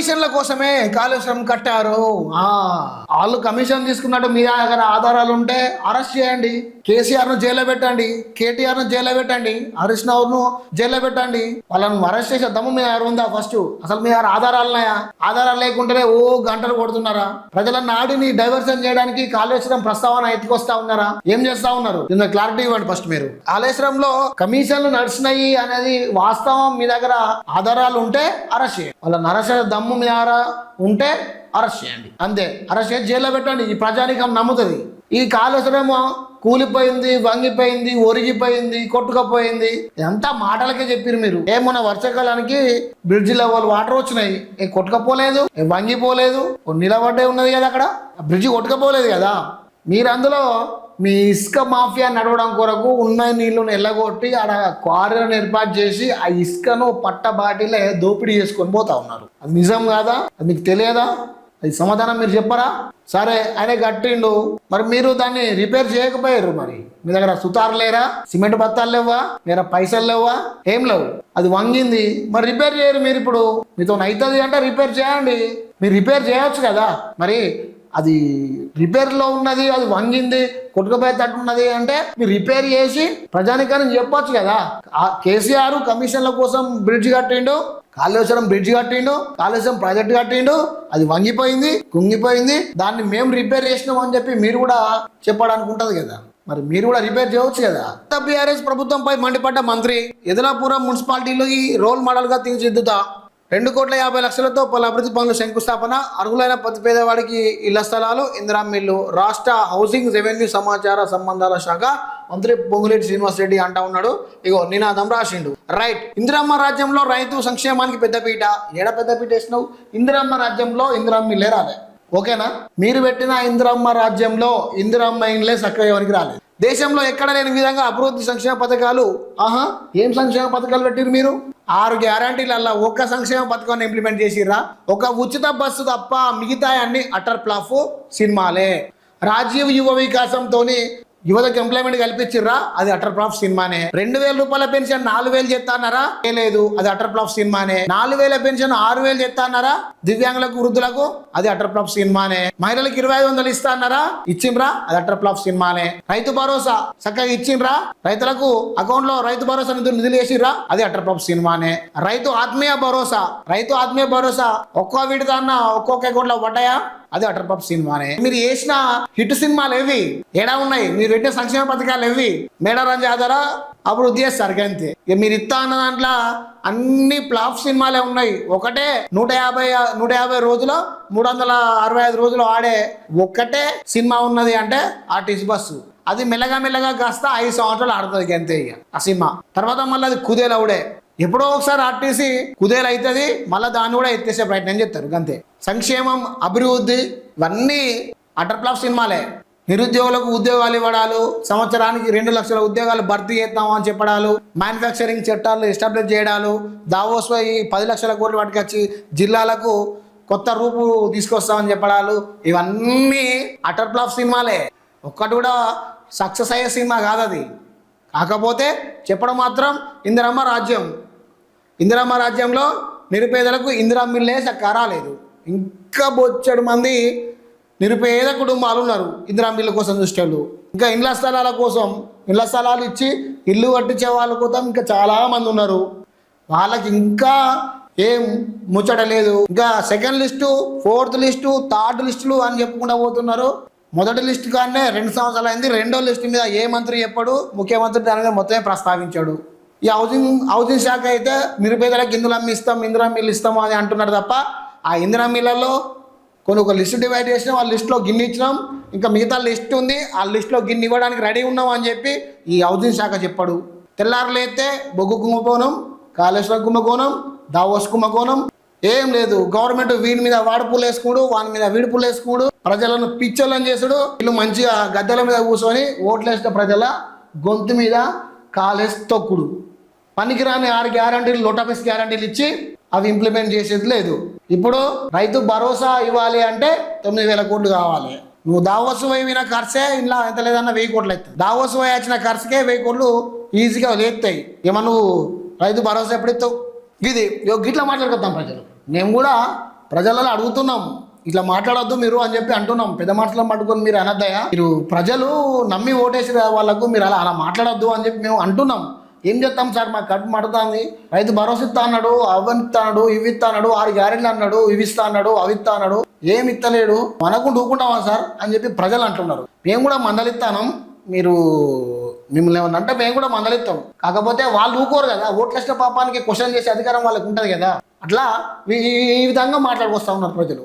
కమిషన్ల కోసమే కాళేశ్వరం కట్టారు. ఆ వాళ్ళు కమిషన్ తీసుకున్నట్టు మీ దగ్గర ఆధారాలు ఉంటే అరెస్ట్ చేయండి. కేసీఆర్ను జైల్లో పెట్టండి. కేటీఆర్ను జైల్లో పెట్టండి. హరీష్ రావు ను జైల్లో పెట్టండి. వాళ్ళని అరెస్ట్ చేసే దమ్ము మీ దగ్గర ఉందా ఫస్ట్ అసలు మీ దగ్గర ఆధారాలు ఉన్నాయా? ఆధారాలు లేకుంటేనే ఓ గంటలు కొడుతున్నారా? ప్రజల నాడిని డైవర్షన్ చేయడానికి కాళేశ్వరం ప్రస్తావన ఎత్తుకొస్తా ఉన్నారా? ఏం చేస్తా ఉన్నారు? దీని క్లారిటీ ఇవ్వండి ఫస్ట్ మీరు. కాళేశ్వరంలో కమిషన్లు నడిచినాయి అనేది వాస్తవం. మీ దగ్గర ఆధారాలు ఉంటే అరెస్ట్ చేయండి. వాళ్ళ నరస దమ్ము మీ దగ్గర ఉంటే అరెస్ట్ చేయండి. అంతే. అరెస్ట్ చేసి జైల్లో పెట్టండి. ఈ ప్రజానికం నమ్ముతుంది. ఈ కాళేశ్వరము కూలిపోయింది వంగిపోయింది ఒరిగిపోయింది కొట్టుకపోయింది. ఇదంతా మాటలకే చెప్పారు మీరు. ఏమన్నా వర్షాకాలానికి బ్రిడ్జ్ లెవెల్ వాటర్ వచ్చినాయి. ఏ కొట్టుకపోలేదు ఏ వంగిపోలేదు నిలబడ్డే ఉన్నది కదా అక్కడ. బ్రిడ్జ్ కొట్టుకపోలేదు కదా. మీరు అందులో మీ ఇసుక మాఫియా నడవడం కొరకు ఉన్న నీళ్ళను ఎల్లగొట్టి ఆడ క్వారీలను ఏర్పాటు చేసి ఆ ఇసుకను పట్ట బాటిలే దోపిడీ చేసుకొని పోతా ఉన్నారు. అది నిజం కాదా? అది మీకు తెలియదా? అది సమాధానం మీరు చెప్పరా? సరే ఆయన కట్టిండు. మరి మీరు దాన్ని రిపేర్ చేయకపోయారు మరి? మీ దగ్గర సుతారు లేరా? సిమెంట్ బత్తాలు లేవా మీర పైసలు లేవా ఏం లేవు. అది వంగింది. మరి రిపేర్ చేయరు మీరు ఇప్పుడు. మీతో అవుతుంది అంటే రిపేర్ చేయండి. మీరు రిపేర్ చేయొచ్చు కదా? మరి అది రిపేర్లో ఉన్నది అది వంగింది కొట్టుకుపోయేటట్టు ఉన్నది అంటే మీరు రిపేర్ చేసి ప్రజానికని చెప్పొచ్చు కదా. ఆ కేసీఆర్ కమిషన్ల కోసం బ్రిడ్జ్ కట్టిండు కాళేశ్వరం బ్రిడ్జ్ కట్టిండు కాళేశ్వరం ప్రాజెక్ట్ కట్టిండు అది వంగిపోయింది కుంగిపోయింది దాన్ని మేము రిపేర్ చేసినాం అని చెప్పి మీరు కూడా చెప్పడానికి కదా. మరి మీరు కూడా రిపేర్ చేయవచ్చు కదా. బీఆర్ఎస్ ప్రభుత్వంపై మండిపడ్డ మంత్రి ఎదలాపురం ఈ రోల్ మోడల్గా తీర్చిదిద్దుతా. రెండు కోట్ల యాభై లక్షలతో పలు అభివృద్ధి పనులు శంకుస్థాపన అర్హులైన ప్రతి పేదవాడికి ఇళ్ళ స్థలాలు ఇందిరా మిల్లు రాష్ట్ర హౌసింగ్ రెవెన్యూ సమాచార సంబంధాల శాఖ మంత్రి పొంగులేటి శ్రీనివాస్ రెడ్డి అంటా ఉన్నాడు. ఇగో నినాదం రాసిండు. రైట్ ఇందిరమ్మ రాజ్యంలో రైతు సంక్షేమానికి పెద్దపీట ఏడ పెద్దపీట వేసినావు? ఇందిరమ్మ రాజ్యంలో ఇందిరమ్మ మిల్లే రాలే. ఓకేనా? మీరు పెట్టిన ఇందిరమ్మ రాజ్యంలో ఇందిరమ్మ ఇండ్లే సక్రయానికి రాలేదు. దేశంలో ఎక్కడ లేని విధంగా అభివృద్ధి సంక్షేమ పథకాలు ఆహా ఏం సంక్షేమ పథకాలు పెట్టిరు మీరు? ఆరు గ్యారంటీలల్లా ఒక్క సంక్షేమ పథకాన్ని ఇంప్లిమెంట్ చేసిర్రా? ఒక ఉచిత బస్సు తప్ప మిగతా అన్ని అటర్ ప్లాఫ్ సినిమాలే. రాజీవ్ యువ వికాసంతోని యువతకు ఎంప్లాయ్మెంట్ కల్పించిర్రా? అది అటర్ ప్రాఫ్ సినిమానే. రెండు వేల రూపాయల పెన్షన్ నాలుగు వేలు చేస్తాన్నారా లేదు అది అటర్ ప్రాఫ్ సినిమానే. నాలుగు వేల పెన్షన్ ఆరు వేలు చేస్తాన్నారా దివ్యాంగులకు వృద్ధులకు అది అటర్ ప్రాఫ్ సినిమానే. మహిళలకు ఇరవై ఐదు వందలు ఇస్తాన్నారా ఇచ్చిండ్రా అది అటర్ ప్రాఫ్ సినిమానే. రైతు భరోసా చక్కగా ఇచ్చిండ్రా? రైతులకు అకౌంట్లో రైతు భరోసా నిధులు నిధులు వేసిర్రా అది అటర్ ప్రాఫ్ సినిమానే. రైతు ఆత్మీయ భరోసా. రైతు ఆత్మీయ భరోసా ఒక్కో విడతన్న ఒక్కొక్క అకౌంట్లో పడ్డాయా? అది అటర్ పప్ సినిమానే. మీరు వేసిన హిట్ సినిమాలు ఏవి? ఏడా ఉన్నాయి? మీరు పెట్టిన సంక్షేమ పథకాలు ఏవి? మేడారం జాతర అభివృద్ధి చేస్తారు అంతే. ఇక మీరు ఇస్తా అన్న దాంట్లో అన్ని ఫ్లాప్ సినిమాలే ఉన్నాయి. ఒకటే నూట యాభై నూట యాభై రోజులు మూడు వందల అరవై ఐదు రోజులు ఆడే ఒక్కటే సినిమా ఉన్నది అంటే ఆర్టీసీ బస్సు. అది మెల్లగా మెల్లగా కాస్త ఐదు సంవత్సరాలు ఆడుతుంది అంతే ఇక. ఆ సినిమా. తర్వాత మళ్ళీ అది కుదేలవుడే. ఎప్పుడో ఒకసారి ఆర్టీసీ కుదేలు అవుతుంది మళ్ళీ దాన్ని కూడా ఎత్తేసే ప్రయత్నం చేస్తారు అంతే సంక్షేమం అభివృద్ధి ఇవన్నీ అటర్ ప్లాఫ్ సినిమాలే. నిరుద్యోగులకు ఉద్యోగాలు ఇవ్వడాలు సంవత్సరానికి రెండు లక్షల ఉద్యోగాలు భర్తీ చేస్తాము అని చెప్పడాలు మ్యానుఫ్యాక్చరింగ్ చట్టాలు ఎస్టాబ్లిష్ చేయడాలు దావోస్ పోయి పది లక్షల కోట్లు పట్టుకొచ్చి జిల్లాలకు కొత్త రూపు తీసుకొస్తామని చెప్పడాలు ఇవన్నీ అటర్ ఫ్లాప్ సినిమాలే. ఒక్కటి కూడా సక్సెస్ అయ్యే సినిమా కాదు అది కాకపోతే చెప్పడం మాత్రం ఇందిరమ్మ రాజ్యం. ఇందిరమ్మ రాజ్యంలో నిరుపేదలకు ఇందిరా మిల్లే చక్కగా ఇంకా బొచ్చడు మంది నిరుపేద కుటుంబాలు ఉన్నారు ఇందిరా మిల్లు కోసం చూసేవాళ్ళు. ఇంకా ఇండ్ల స్థలాల కోసం ఇండ్ల స్థలాలు ఇచ్చి ఇల్లు కట్టించే వాళ్ళ కోసం ఇంకా చాలామంది ఉన్నారు. వాళ్ళకి ఇంకా ఏం ముచ్చట లేదు. ఇంకా second list fourth list third లిస్టులు అని చెప్పుకుంటూ పోతున్నారు. మొదటి లిస్ట్ కానీ రెండు సంవత్సరాలు అయింది రెండో లిస్ట్ మీద ఏ మంత్రి చెప్పాడు? ముఖ్యమంత్రి దాని మీద మొత్తమే ప్రస్తావించాడు. ఈ హౌసింగ్ హౌసింగ్ శాఖ అయితే నిరుపేదలకు ఇందులో అమ్మిస్తాం ఇందిరా మిల్లు ఇస్తాము అని అంటున్నారు తప్ప ఆ ఇందిరా మిల్లలో కొన్ని ఒక లిస్ట్ డివైడ్ చేసినాం ఆ లిస్ట్లో గిన్నె ఇచ్చినాం ఇంకా మిగతా లిస్ట్ ఉంది ఆ లిస్ట్లో గిన్నె ఇవ్వడానికి రెడీ ఉన్నాం అని చెప్పి ఈ హౌసింగ్ శాఖ చెప్పాడు. తెల్లారులైతే బొగ్గు కుంభకోణం కాళేశ్వర కుంభకోణం దావోస్ కుంభకోణం ఏం లేదు గవర్నమెంట్ వీడి మీద వాడుపులు వేసుకుడు వాని మీద వీడుపులు వేసుకుడు ప్రజలను పిచ్చోళ్ళని చేసుడు వీళ్ళు మంచిగా గద్దెల మీద కూర్చొని ఓట్లేసిన ప్రజల గొంతు మీద కాలేసి తొక్కుడు. పనికిరాని ఆరు గ్యారంటీలు లోటాపీస్ గ్యారంటీలు ఇచ్చి అవి ఇంప్లిమెంట్ చేసేది లేదు. ఇప్పుడు రైతు భరోసా ఇవ్వాలి అంటే తొమ్మిది వేల కోట్లు కావాలి. నువ్వు దావోసు పోయిన ఖర్చే ఇలా ఎంత లేదన్నా వెయ్యి కోట్లు అవుతుంది దావోసు పోయి వచ్చిన ఖర్చుకే వెయ్యి కోట్లు ఈజీగా లేస్తాయి. ఏమన్నా నువ్వు రైతు భరోసా ఎప్పుడు ఇస్తావు? ఇది గిట్లా మాట్లాడుకుందాం ప్రజలు. మేము కూడా ప్రజలలో అడుగుతున్నాం ఇట్లా మాట్లాడొద్దు మీరు అని చెప్పి అంటున్నాం పెద్ద మాటలు పట్టుకొని మీరు అనద్దయా? మీరు ప్రజలు నమ్మి ఓటేసిన వాళ్ళకు మీరు అలా అలా మాట్లాడొద్దు అని చెప్పి మేము అంటున్నాం ఏం చేస్తాం సార్? మాకు కడుపు మడుతుంది. రైతు భరోసా ఇస్తా అన్నాడు అవ్వనిస్తాడు ఇవి ఇస్తా అన్నాడు ఆరు గ్యారెంట్లు అన్నాడు ఇవి ఇస్తా అన్నాడు అవి ఇస్తా అన్నాడు ఏమి ఇస్తలేడు. మనకు ఊకుంటామా సార్? అని చెప్పి ప్రజలు అంటున్నారు. మేము కూడా మందలిస్తాను. మీరు మిమ్మల్ని ఏమన్నా అంటే మేము కూడా మందలిస్తాం. కాకపోతే వాళ్ళు ఊకోరు కదా. ఓట్లేసిన పాపానికి క్వశ్చన్ చేసే అధికారం వాళ్ళకి ఉంటుంది కదా. అట్లా ఈ విధంగా మాట్లాడుకొస్తా ఉన్నారు ప్రజలు.